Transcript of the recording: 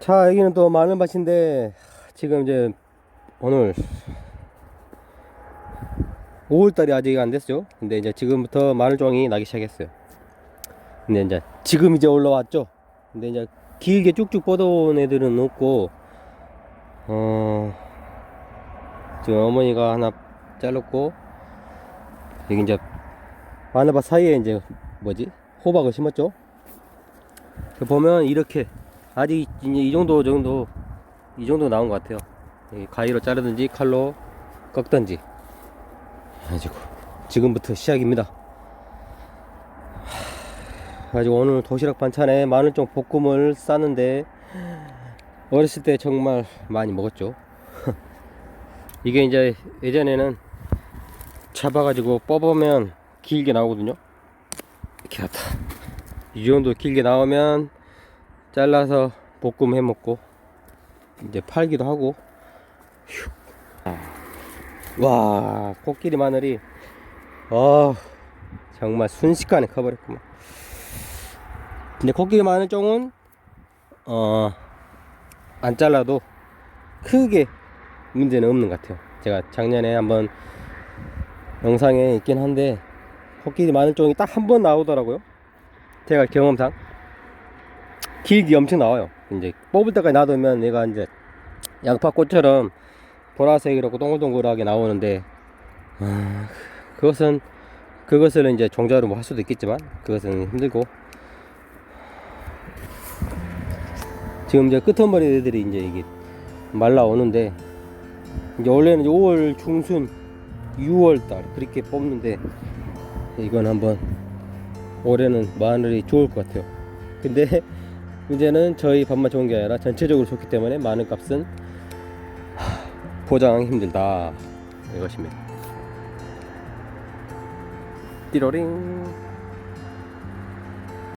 자, 여기는 또 마늘밭인데, 지금 이제, 오늘, 5월달이 아직 안 됐죠? 근데 이제 지금부터 마늘종이 나기 시작했어요. 근데 이제, 지금 이제 올라왔죠? 근데 이제, 길게 쭉쭉 뻗어온 애들은 없고, 어, 지금 어머니가 하나 잘랐고, 여기 이제, 마늘밭 사이에 이제, 뭐지? 호박을 심었죠? 그 보면 이렇게 아직 이 정도 정도 이 정도 나온 것 같아요. 이 가위로 자르든지 칼로 꺾든지 가지고 지금부터 시작입니다. 가지고 오늘 도시락 반찬에 마늘종 볶음을 싸는데 어렸을 때 정말 많이 먹었죠. 이게 이제 예전에는 잡아가지고 뽑으면 길게 나오거든요. 이렇게 갖다 이 정도 길게 나오면 잘라서 볶음 해 먹고 이제 팔기도 하고 휴. 아. 와 코끼리 마늘이 어 정말 순식간에 커버렸구만 근데 코끼리 마늘종은 어 안 잘라도 크게 문제는 없는 것 같아요 제가 작년에 한번 영상에 있긴 한데 코끼리 마늘종이 딱 한 번 나오더라고요 제가 경험상 길기 엄청 나와요. 이제 뽑을 때까지 놔두면 얘가 이제 양파꽃처럼 보라색이라고 동글동글하게 나오는데 아, 그것은 그것을 이제 종자로 뭐 할 수도 있겠지만 그것은 힘들고 지금 이제 끄트머리 애들이 이제 이게 말라 오는데 이제 원래는 5월 중순 6월 달 그렇게 뽑는데 이건 한번 올해는 마늘이 좋을 것 같아요. 근데 문제는 저희 밥만 좋은 게 아니라 전체적으로 좋기 때문에 마늘 값은 하, 보장하기 힘들다 이것입니다. 띠로링